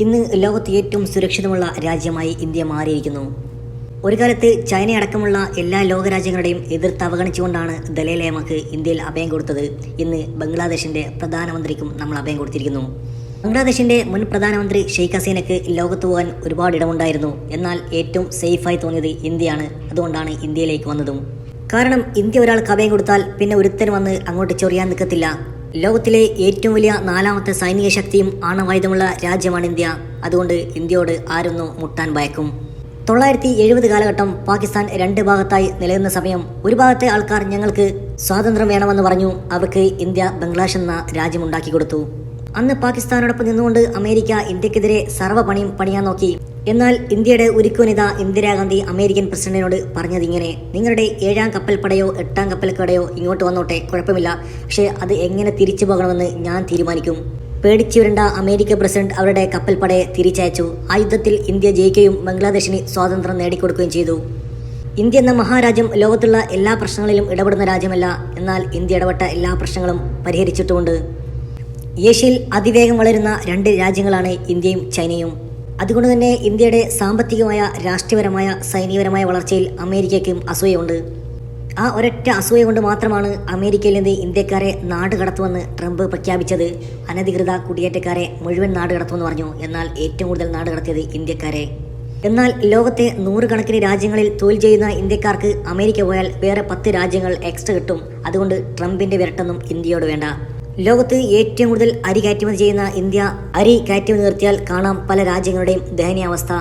ഇന്ന് ലോകത്ത് ഏറ്റവും സുരക്ഷിതമുള്ള രാജ്യമായി ഇന്ത്യ മാറിയിരിക്കുന്നു. ഒരു കാലത്ത് ചൈന അടക്കമുള്ള എല്ലാ ലോകരാജ്യങ്ങളുടെയും എതിർത്ത് അവഗണിച്ചുകൊണ്ടാണ് ദലൈലേമക്ക് ഇന്ത്യയിൽ അഭയം കൊടുത്തത്. ഇന്ന് ബംഗ്ലാദേശിന്റെ പ്രധാനമന്ത്രിക്കും നമ്മൾ അഭയം കൊടുത്തിരിക്കുന്നു. ബംഗ്ലാദേശിന്റെ മുൻ പ്രധാനമന്ത്രി ഷെയ്ഖ് ഹസീനക്ക് ലോകത്ത് പോകാൻ ഒരുപാട് ഇടമുണ്ടായിരുന്നു. എന്നാൽ ഏറ്റവും സേഫായി തോന്നിയത് ഇന്ത്യയാണ്. അതുകൊണ്ടാണ് ഇന്ത്യയിലേക്ക് വന്നതും. കാരണം ഇന്ത്യ ഒരാൾക്ക് അഭയം കൊടുത്താൽ പിന്നെ ഒരുത്തൻ വന്ന് അങ്ങോട്ട് ചൊറിയാൻ നിൽക്കത്തില്ല. ലോകത്തിലെ ഏറ്റവും വലിയ നാലാമത്തെ സൈനിക ശക്തിയും ആണവായുധമുള്ള രാജ്യമാണ് ഇന്ത്യ. അതുകൊണ്ട് ഇന്ത്യയോട് ആരൊന്നും മുട്ടാൻ ഭയക്കും. തൊള്ളായിരത്തി എഴുപത് കാലഘട്ടം പാകിസ്ഥാൻ രണ്ട് ഭാഗത്തായി നിലയുന്ന സമയം ഒരു ഭാഗത്തെ ആൾക്കാർ ഞങ്ങൾക്ക് സ്വാതന്ത്ര്യം വേണമെന്ന് പറഞ്ഞു അവർക്ക് ഇന്ത്യ ബംഗ്ലാദേശ് എന്ന രാജ്യമുണ്ടാക്കി കൊടുത്തു. അന്ന് പാകിസ്ഥാനോടൊപ്പം നിന്നുകൊണ്ട് അമേരിക്ക ഇന്ത്യക്കെതിരെ സർവ പണിയും പണിയാൻ നോക്കി. എന്നാൽ ഇന്ത്യയുടെ ഉരുക്കുവനിത ഇന്ദിരാഗാന്ധി അമേരിക്കൻ പ്രസിഡന്റിനോട് പറഞ്ഞത് ഇങ്ങനെ നിങ്ങളുടെ ഏഴാം കപ്പൽപ്പടയോ എട്ടാം കപ്പൽക്കടയോ ഇങ്ങോട്ട് വന്നോട്ടെ കുഴപ്പമില്ല. പക്ഷേ അത് എങ്ങനെ തിരിച്ചു പോകണമെന്ന് ഞാൻ തീരുമാനിക്കും. പേടിച്ചു വരേണ്ട അമേരിക്ക പ്രസിഡന്റ് അവരുടെ കപ്പൽപ്പടയെ തിരിച്ചയച്ചു. ആ യുദ്ധത്തിൽ ഇന്ത്യ ജയിക്കുകയും ബംഗ്ലാദേശിന് സ്വാതന്ത്ര്യം നേടിക്കൊടുക്കുകയും ചെയ്തു. ഇന്ത്യ എന്ന മഹാരാജ്യം ലോകത്തുള്ള എല്ലാ പ്രശ്നങ്ങളിലും ഇടപെടുന്ന രാജ്യമല്ല. എന്നാൽ ഇന്ത്യ ഇടപെട്ട എല്ലാ പ്രശ്നങ്ങളും പരിഹരിച്ചിട്ടുമുണ്ട്. ഏഷ്യയിൽ അതിവേഗം വളരുന്ന രണ്ട് രാജ്യങ്ങളാണ് ഇന്ത്യയും ചൈനയും. അതുകൊണ്ട് തന്നെ ഇന്ത്യയുടെ സാമ്പത്തികമായ രാഷ്ട്രീയപരമായ സൈനികപരമായ വളർച്ചയിൽ അമേരിക്കയ്ക്കും അസൂയയുണ്ട്. ആ ഒരൊറ്റ അസൂയ കൊണ്ട് മാത്രമാണ് അമേരിക്കയിൽ നിന്ന് ഇന്ത്യക്കാരെ നാട് കടത്തുമെന്ന് ട്രംപ് പ്രഖ്യാപിച്ചത്. അനധികൃത കുടിയേറ്റക്കാരെ മുഴുവൻ നാട് കടത്തുമെന്ന് പറഞ്ഞു. എന്നാൽ ഏറ്റവും കൂടുതൽ നാട് കടത്തിയത് ഇന്ത്യക്കാരെ. എന്നാൽ ലോകത്തെ നൂറുകണക്കിന് രാജ്യങ്ങളിൽ തൊഴിൽ ചെയ്യുന്ന ഇന്ത്യക്കാർക്ക് അമേരിക്ക പോയാൽ വേറെ പത്ത് രാജ്യങ്ങൾ എക്സ്ട്രാ കിട്ടും. അതുകൊണ്ട് ട്രംപിന്റെ വിരട്ടൊന്നും ഇന്ത്യയോട് വേണ്ട. ലോകത്ത് ഏറ്റവും കൂടുതൽ അരി കയറ്റുമതി ചെയ്യുന്ന ഇന്ത്യ അരി കയറ്റുമതി നിർത്തിയാൽ കാണാം പല രാജ്യങ്ങളുടെയും ദയനീയാവസ്ഥ.